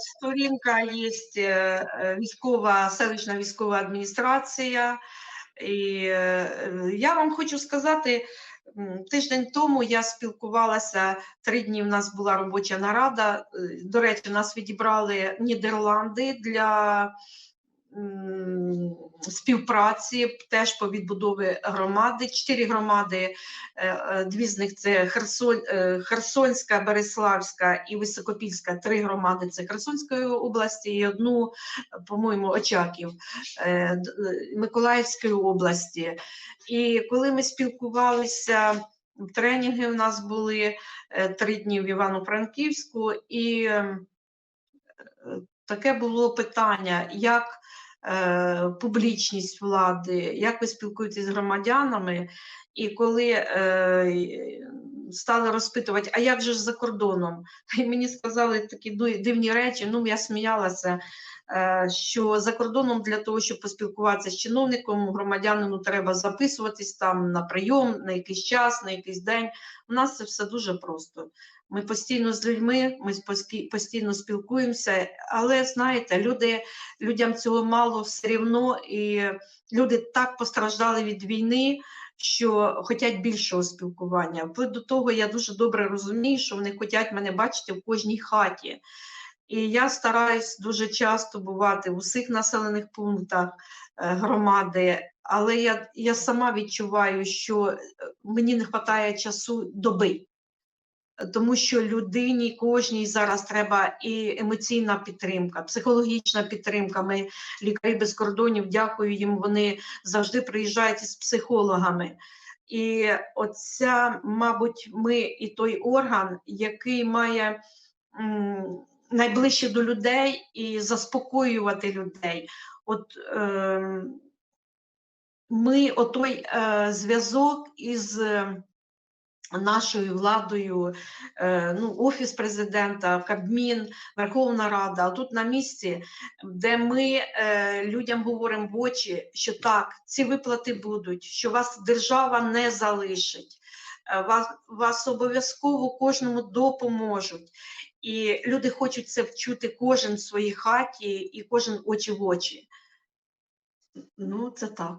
сторінка є е, військова, селищна військова адміністрація. І е, я вам хочу сказати, тиждень тому я спілкувалася, три дні в нас була робоча нарада. Е, До речі, нас відібрали Нідерланди для співпраці теж по відбудові громади. Чотири громади, е, е, дві з них це Херсон, е, Херсонська, Береславська і Високопільська. Три громади це Херсонської області, і одну, по-моєму, Очаків Миколаївської області. І коли ми спілкувалися, тренінги у нас були три дні в Івано-Франківську, і таке було питання, як е, публічність влади, як ви спілкуєтесь з громадянами, і коли е, стали розпитувати, а як же ж за кордоном? І мені сказали такі дивні речі, ну я сміялася. е, Що за кордоном для того, щоб поспілкуватися з чиновником, громадянину треба записуватись там на прийом, на якийсь час, на якийсь день. У нас це все дуже просто. Ми постійно з людьми, ми постійно спілкуємося, але знаєте, люди, людям цього мало все рівно, і люди так постраждали від війни, що хочуть більшого спілкування. Вплоть до того, я дуже добре розумію, що вони хочуть мене бачити в кожній хаті. І я стараюсь дуже часто бувати в усіх населених пунктах е, громади, але я, я сама відчуваю, що е, мені не вистачає часу доби тому що людині кожній зараз треба і емоційна підтримка, психологічна підтримка. Ми лікарі без кордонів, дякую їм. Вони завжди приїжджають із психологами. І оця, мабуть, ми і той орган, який має м, найближче до людей і заспокоювати людей. От ем, ми отой е, зв'язок із е, нашою владою, е, ну, Офіс президента, Кабмін, Верховна Рада, а тут на місці, де ми е, людям говоримо в очі, що так, ці виплати будуть, що вас держава не залишить, е, вас, вас обов'язково кожному допоможуть. І люди хочуть це вчути кожен в своїй хаті і кожен очі в очі. Ну, це так.